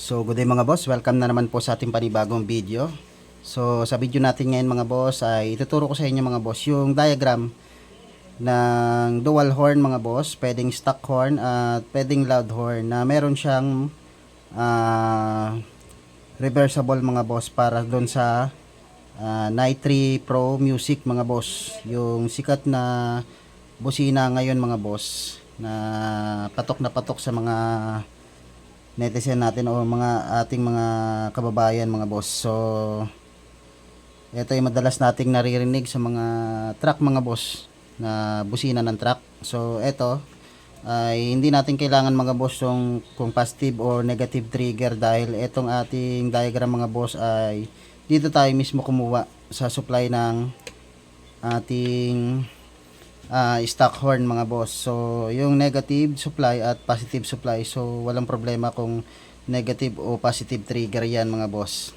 So good day mga boss, welcome na naman po sa ating panibagong video. So sa video natin ngayon mga boss ay ituturo ko sa inyo mga boss yung diagram ng dual horn mga boss, pwedeng stock horn at pwedeng loud horn na meron siyang ah, reversible mga boss para doon sa uh, 3 Pro Music mga boss. Yung sikat na busina ngayon mga boss na patok na patok sa mga netizen natin o mga ating mga kababayan mga boss. So ito yung madalas nating naririnig sa mga truck mga boss na busina ng truck. So ito ay hindi natin kailangan mga boss yung kung positive or negative trigger dahil itong ating diagram mga boss ay dito tayo mismo kumuha sa supply ng ating ah, stock horn mga boss. So, yung negative supply at positive supply. So, walang problema kung negative o positive trigger yan mga boss.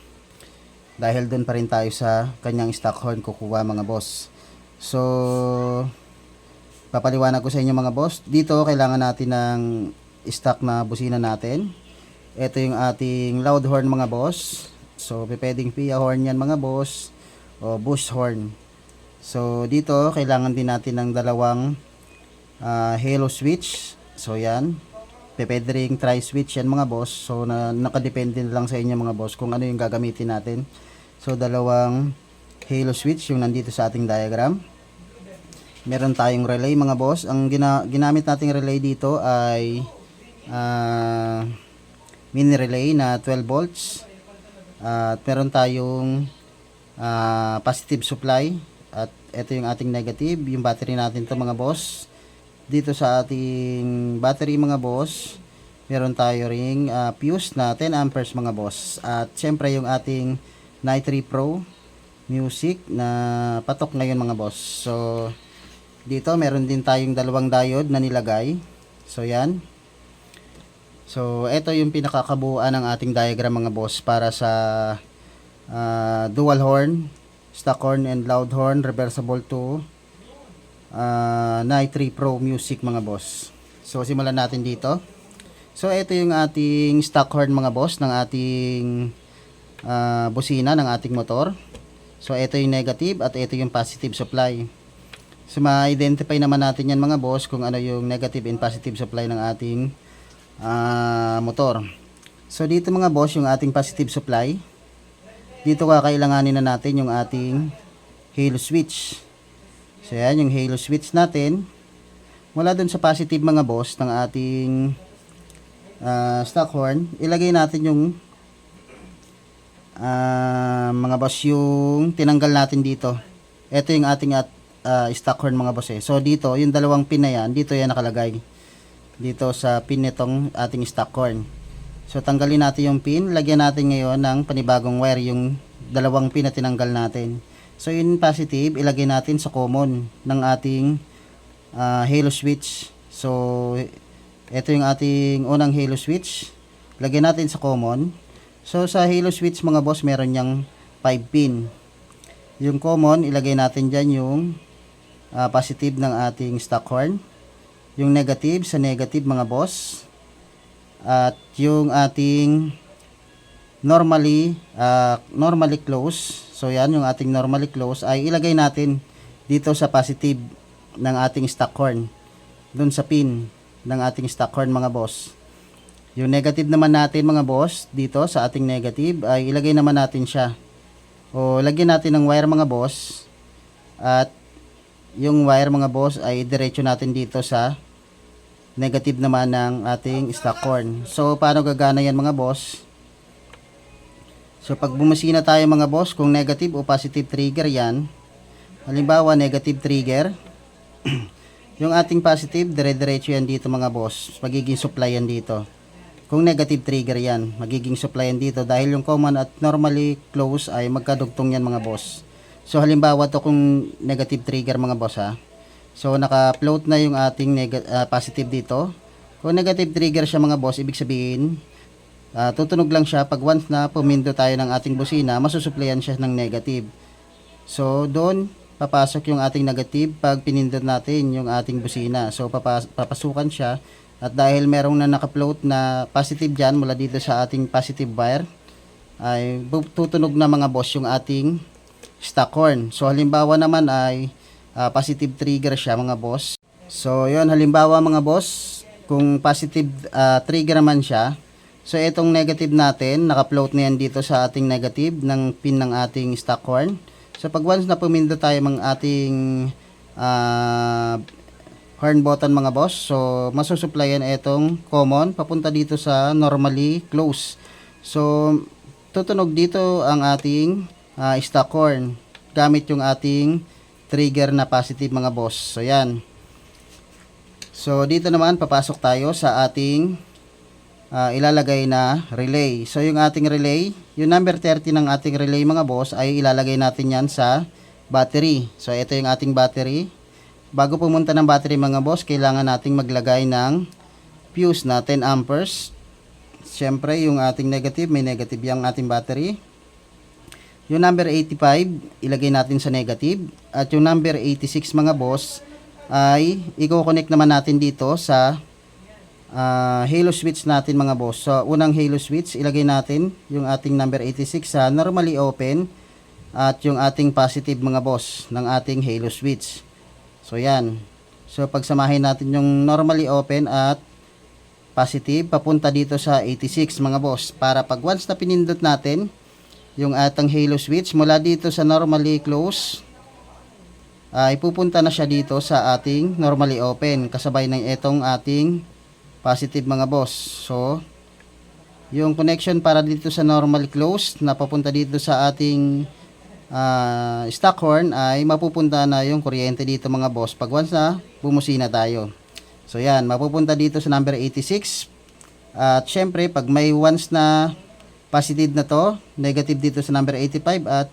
Dahil doon pa rin tayo sa kanyang stock horn kukuha mga boss. So, papaliwanag ko sa inyo mga boss. Dito, kailangan natin ng stock na busina natin. Ito yung ating loud horn mga boss. So, pwedeng PIA horn yan mga boss. O bush horn. So, dito, kailangan din natin ng dalawang ah, halo switch. So, yan. Pwede ring tri-switch yan mga boss. So, na, nakadepende na lang sa inyo mga boss kung ano yung gagamitin natin. So, dalawang halo switch yung nandito sa ating diagram. Meron tayong relay mga boss. Ang gina, ginamit nating relay dito ay ah, mini relay na 12 volts. At meron tayong ah, positive supply at ito yung ating negative, yung battery natin to mga boss. Dito sa ating battery mga boss, meron tayo ring ah, fuse na 10 amperes mga boss. At syempre yung ating Night 3 Pro Music na patok ngayon mga boss. So dito meron din tayong dalawang diode na nilagay. So yan. So ito yung pinakakabuuan ng ating diagram mga boss para sa ah, dual horn, stock horn and loud horn reversible to uh, Night 3 Pro Music mga boss. So simulan natin dito. So ito yung ating stock horn mga boss ng ating ah, busina ng ating motor. So ito yung negative at ito yung positive supply. So ma-identify naman natin yan mga boss kung ano yung negative and positive supply ng ating ah, motor. So dito mga boss yung ating positive supply. Dito kakailanganin na natin yung ating halo switch. So yan yung halo switch natin. Mula dun sa positive mga boss ng ating ah, stock horn, ilagay natin yung ah, mga boss yung tinanggal natin dito. Ito yung ating at ah, stock horn mga boss eh. So dito, yung dalawang pin na yan, dito yan nakalagay. Dito sa pin nitong ating stock horn. So tanggalin natin yung pin, lagyan natin ngayon ng panibagong wire yung dalawang pin na tinanggal natin. So yung positive, ilagay natin sa common ng ating ah, halo switch. So ito yung ating unang halo switch. Lagyan natin sa common. So sa halo switch mga boss, meron niyang 5 pin. Yung common, ilagay natin dyan yung ah, positive ng ating stock horn. Yung negative sa negative mga boss. At yung ating normally ah, normally close. So yan yung ating normally close ay ilagay natin dito sa positive ng ating stock horn. Doon sa pin ng ating stock horn mga boss. Yung negative naman natin mga boss dito sa ating negative ay ilagay naman natin siya. O lagyan natin ng wire mga boss at yung wire mga boss ay diretso natin dito sa negative naman ng ating stock horn. So, paano gagana yan mga boss? So, pag bumasina tayo mga boss, kung negative o positive trigger yan, halimbawa negative trigger, yung ating positive, dire-diretso yan dito mga boss. Magiging supply yan dito. Kung negative trigger yan, magiging supply yan dito dahil yung common at normally close ay magkadugtong yan mga boss. So, halimbawa to kung negative trigger mga boss ha. So naka-float na yung ating ah, positive dito. Kung negative trigger siya mga boss, ibig sabihin ah, tutunog lang siya pag once na pumindo tayo ng ating busina, masusuplayan siya ng negative. So doon papasok yung ating negative pag pinindot natin yung ating busina. So papas- papasukan siya At dahil merong na naka-float na positive dyan mula dito sa ating positive wire, ay tutunog na mga boss yung ating stock horn. So halimbawa naman ay ah, positive trigger siya mga boss. So yun halimbawa mga boss, kung positive ah, trigger naman siya, so itong negative natin, naka-float na yan dito sa ating negative ng pin ng ating stock horn. So pag once na pumindot tayo ng ating ah, horn button mga boss. So, masusupplyan itong common papunta dito sa normally close. So, tutunog dito ang ating ah, stock horn gamit yung ating trigger na positive mga boss. So, yan. So, dito naman papasok tayo sa ating ah, ilalagay na relay. So, yung ating relay, yung number 30 ng ating relay mga boss ay ilalagay natin yan sa battery. So, ito yung ating battery. Bago pumunta ng battery mga boss, kailangan nating maglagay ng fuse na 10 amperes. Siyempre, yung ating negative, may negative yung ating battery. Yung number 85, ilagay natin sa negative. At yung number 86 mga boss, ay i-connect naman natin dito sa ah, halo switch natin mga boss. So, unang halo switch, ilagay natin yung ating number 86 sa normally open at yung ating positive mga boss ng ating halo switch. So yan. So pagsamahin natin yung normally open at positive papunta dito sa 86 mga boss para pag once na pinindot natin yung atang halo switch mula dito sa normally close ay pupunta na siya dito sa ating normally open kasabay ng itong ating positive mga boss. So yung connection para dito sa normally close na papunta dito sa ating ah, stock horn ay mapupunta na yung kuryente dito mga boss pag once na bumusina tayo. So yan, mapupunta dito sa number 86. At syempre, pag may once na positive na to, negative dito sa number 85 at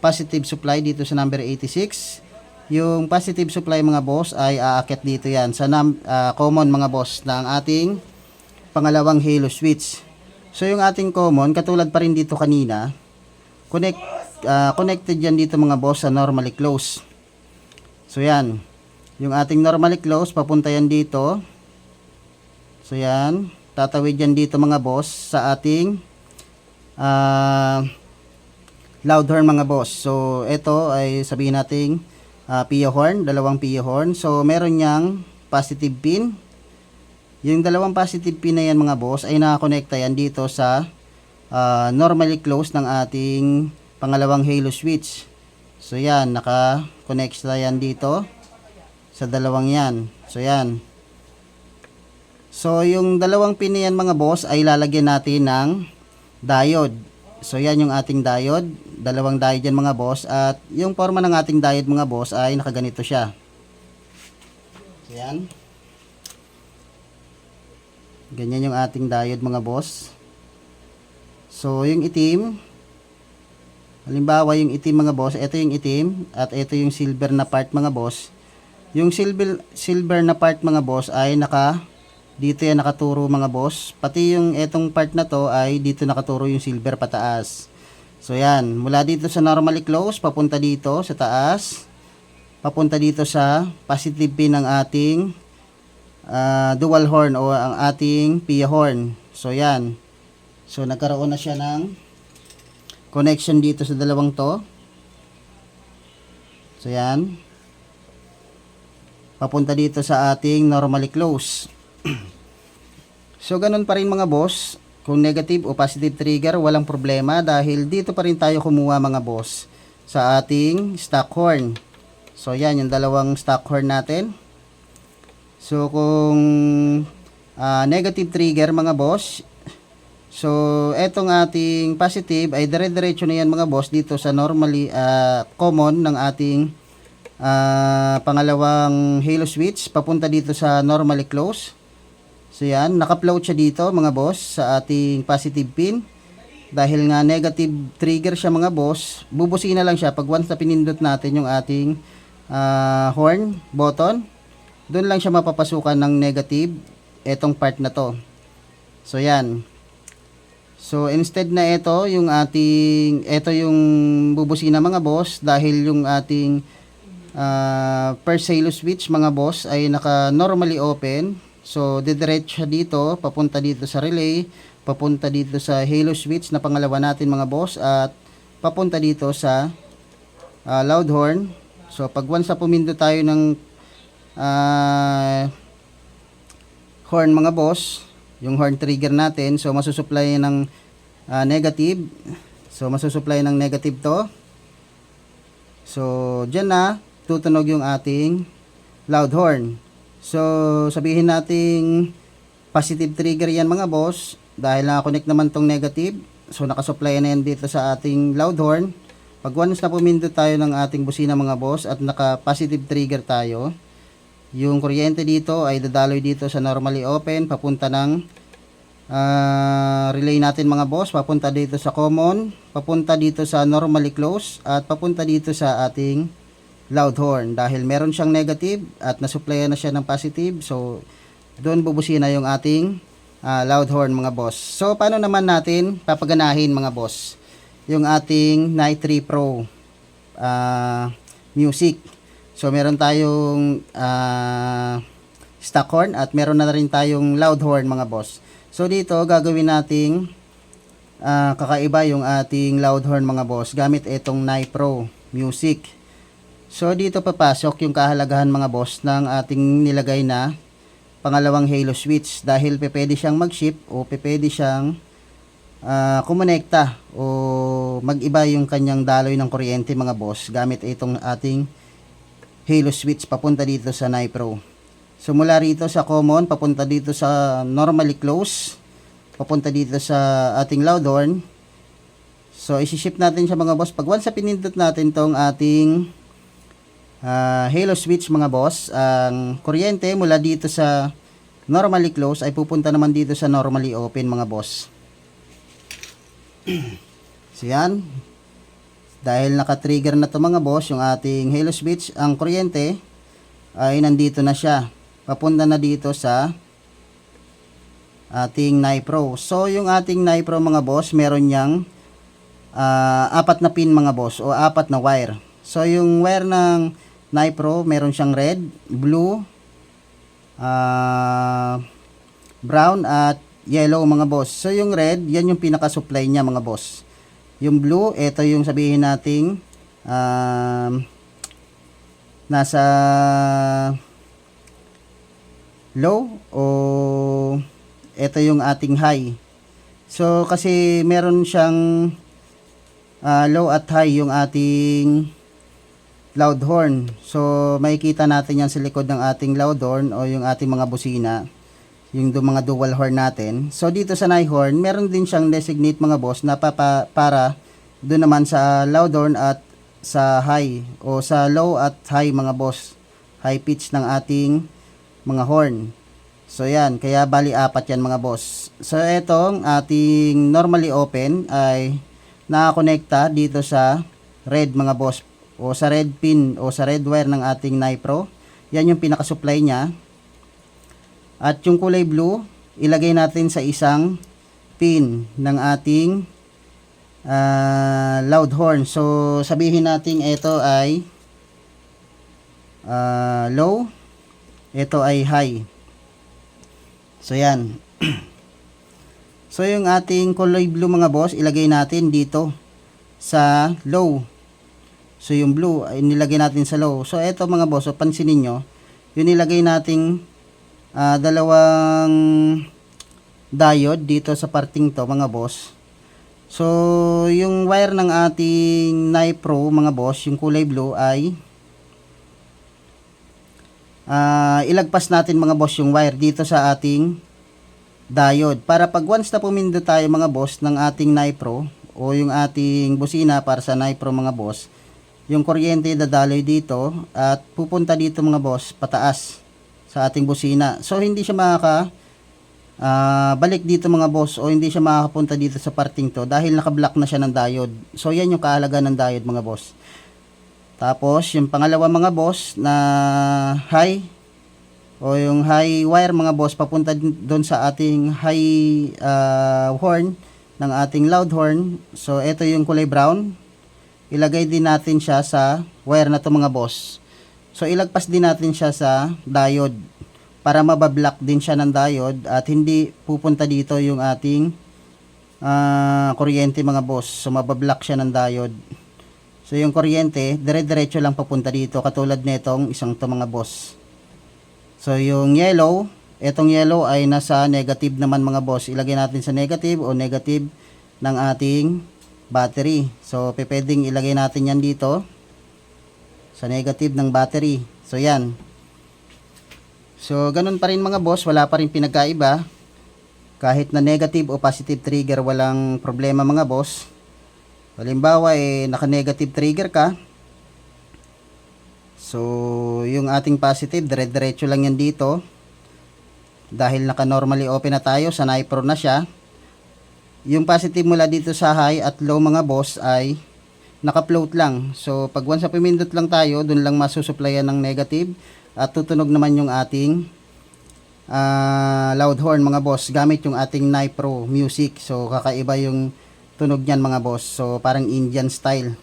positive supply dito sa number 86. Yung positive supply mga boss ay aakit dito yan sa num- ah, common mga boss ng ating pangalawang halo switch. So yung ating common, katulad pa rin dito kanina, connect ah, connected yan dito mga boss sa normally close. So yan. Yung ating normally close papunta yan dito. So yan, tatawid yan dito mga boss sa ating ah loud horn mga boss. So ito ay sabihin nating ah, PIA horn, dalawang PIA horn. So meron niyang positive pin. Yung dalawang positive pin na yan mga boss ay nakakonekta yan dito sa ah, normally close ng ating pangalawang halo switch. So yan, naka-connect na yan dito sa dalawang yan. So yan. So yung dalawang pin na yan mga boss ay lalagyan natin ng diode. So yan yung ating diode, dalawang diode yan mga boss at yung forma ng ating diode mga boss ay nakaganito siya. So yan. Ganyan yung ating diode mga boss. So yung itim, halimbawa yung itim mga boss, ito yung itim at ito yung silver na part mga boss. Yung silver silver na part mga boss ay naka dito yan nakaturo mga boss. Pati yung etong part na to ay dito nakaturo yung silver pataas. So yan, mula dito sa normally close papunta dito sa taas. Papunta dito sa positive pin ng ating ah, dual horn o ang ating pia horn. So yan. So nagkaroon na siya ng connection dito sa dalawang to. So yan. Papunta dito sa ating normally close. so ganun pa rin mga boss. Kung negative o positive trigger, walang problema dahil dito pa rin tayo kumuha mga boss sa ating stock horn. So yan yung dalawang stock horn natin. So kung ah, negative trigger mga boss, so etong ating positive ay dire-diretso na yan mga boss dito sa normally ah, common ng ating ah, pangalawang halo switch papunta dito sa normally close. So yan, naka-float siya dito mga boss sa ating positive pin. Dahil nga negative trigger siya mga boss, bubusina lang siya pag once na pinindot natin yung ating ah, horn button. Doon lang siya mapapasukan ng negative etong part na to. So yan. So instead na ito yung ating ito yung bubusina mga boss dahil yung ating ah, per switch mga boss ay naka normally open So, didiretso dito, papunta dito sa relay, papunta dito sa halo switch na pangalawa natin mga boss at papunta dito sa ah, loud horn. So, pag once na pumindo tayo ng ah, horn mga boss, yung horn trigger natin, so masusupply ng ah, negative. So, masusupply ng negative to. So, dyan na, tutunog yung ating loud horn. So, sabihin nating positive trigger yan mga boss. Dahil nakakonect naman tong negative. So, nakasupply na yan dito sa ating loud horn. Pag once na pumindot tayo ng ating busina mga boss at naka-positive trigger tayo, yung kuryente dito ay dadaloy dito sa normally open, papunta ng ah, relay natin mga boss, papunta dito sa common, papunta dito sa normally close, at papunta dito sa ating loud horn. Dahil meron siyang negative at nasupplyan na siya ng positive, so doon bubusina yung ating ah, loud horn mga boss. So paano naman natin papaganahin mga boss? Yung ating Night 3 Pro ah, music. So meron tayong ah, stock horn at meron na rin tayong loud horn mga boss. So dito gagawin nating ah, kakaiba yung ating loud horn mga boss gamit itong Night Pro music. So dito papasok yung kahalagahan mga boss ng ating nilagay na pangalawang halo switch dahil pwede siyang mag-ship o pwede siyang ah, kumonekta o mag-iba yung kanyang daloy ng kuryente mga boss gamit itong ating halo switch papunta dito sa Nipro. So mula rito sa common papunta dito sa normally close papunta dito sa ating loud horn. So isi-ship natin siya mga boss pag once pinindot natin tong ating ah, halo switch mga boss, ang kuryente mula dito sa normally close ay pupunta naman dito sa normally open mga boss. so yan. Dahil naka-trigger na to mga boss yung ating halo switch, ang kuryente ay nandito na siya. Papunta na dito sa ating Nipro. So yung ating Nipro mga boss, meron niyang ah, apat na pin mga boss o apat na wire. So yung wire ng Nipro, meron siyang red, blue, ah, brown at yellow mga boss. So yung red, yan yung pinaka-supply niya mga boss. Yung blue, ito yung sabihin nating um, nasa low o ito yung ating high. So kasi meron siyang ah, low at high yung ating loud horn. So makikita natin yan sa likod ng ating loud horn o yung ating mga busina yung do mga dual horn natin. So dito sa night horn, meron din siyang designate mga boss na papa, para doon naman sa loud horn at sa high o sa low at high mga boss. High pitch ng ating mga horn. So yan, kaya bali apat yan mga boss. So etong ating normally open ay nakakonekta dito sa red mga boss o sa red pin o sa red wire ng ating Nipro. Yan yung pinaka-supply niya. At yung kulay blue, ilagay natin sa isang pin ng ating ah, loud horn. So, sabihin natin ito ay ah, low, ito ay high. So, yan. so, yung ating kulay blue mga boss, ilagay natin dito sa low. So, yung blue, ay nilagay natin sa low. So, ito mga boss, so, pansinin nyo, yung nilagay nating ah, dalawang diode dito sa parting to mga boss. So, yung wire ng ating Nipro mga boss, yung kulay blue ay ah, ilagpas natin mga boss yung wire dito sa ating diode. Para pag once na pumindot tayo mga boss ng ating Nipro o yung ating busina para sa Nipro mga boss, yung kuryente dadaloy dito at pupunta dito mga boss pataas sa ating busina. So hindi siya makaka ah, balik dito mga boss o hindi siya makakapunta dito sa parting to dahil naka-block na siya ng diode. So yan yung kahalaga ng diode mga boss. Tapos yung pangalawa mga boss na high o yung high wire mga boss papunta doon sa ating high ah, horn ng ating loud horn. So ito yung kulay brown. Ilagay din natin siya sa wire na to mga boss. So ilagpas din natin siya sa diode para mabablock din siya ng diode at hindi pupunta dito yung ating ah, kuryente mga boss. So mabablock siya ng diode. So yung kuryente, dire-diretso lang papunta dito katulad nitong isang to mga boss. So yung yellow, etong yellow ay nasa negative naman mga boss. Ilagay natin sa negative o negative ng ating battery. So pwedeng ilagay natin yan dito sa negative ng battery. So yan. So ganun pa rin mga boss, wala pa rin pinagkaiba. Kahit na negative o positive trigger, walang problema mga boss. Halimbawa, eh, naka-negative trigger ka. So, yung ating positive, dire-diretso lang yan dito. Dahil naka-normally open na tayo, sa Nipro na siya. Yung positive mula dito sa high at low mga boss ay naka-float lang. So, pag once pumindot lang tayo, dun lang masusupplyan ng negative. At tutunog naman yung ating ah, loud horn mga boss gamit yung ating Nipro music. So, kakaiba yung tunog niyan mga boss. So, parang Indian style.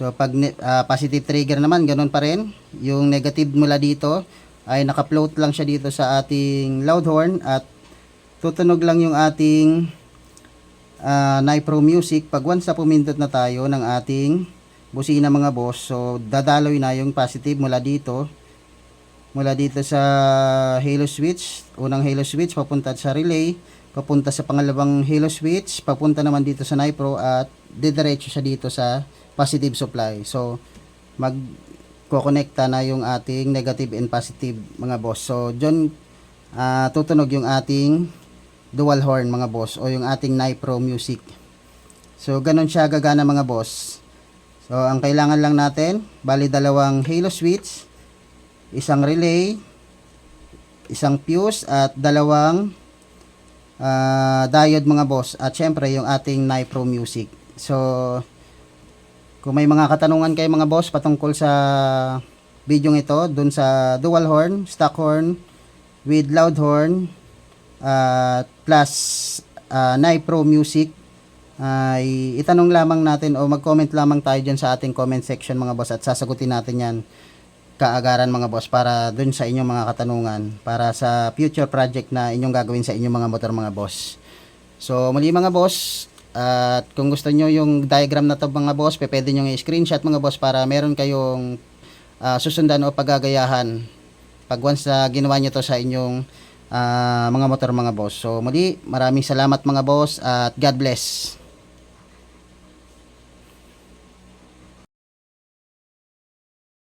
So pag ah, positive trigger naman, ganun pa rin. Yung negative mula dito ay naka-float lang siya dito sa ating loud horn at tutunog lang yung ating ah, Nipro Music pag once na pumindot na tayo ng ating busina mga boss. So dadaloy na yung positive mula dito mula dito sa halo switch, unang halo switch papunta sa relay, papunta sa pangalawang halo switch, papunta naman dito sa Nipro at didiretso siya dito sa positive supply. So mag kokonekta na yung ating negative and positive mga boss. So dyan ah, tutunog yung ating dual horn mga boss o yung ating Nipro music. So ganun siya gagana mga boss. So ang kailangan lang natin, bali dalawang halo switch, isang relay, isang fuse at dalawang ah, diode mga boss at syempre yung ating Nipro Music. So kung may mga katanungan kayo mga boss patungkol sa video ito dun sa dual horn, stock horn with loud horn at plus ah, Nipro Music ay itanong lamang natin o mag-comment lamang tayo dyan sa ating comment section mga boss at sasagutin natin yan kaagaran mga boss para dun sa inyong mga katanungan para sa future project na inyong gagawin sa inyong mga motor mga boss. So muli mga boss at kung gusto nyo yung diagram na to mga boss, pwede nyo i-screenshot mga boss para meron kayong ah, susundan o paggagayahan pag once na ginawa nyo to sa inyong ah, mga motor mga boss. So muli maraming salamat mga boss at God bless.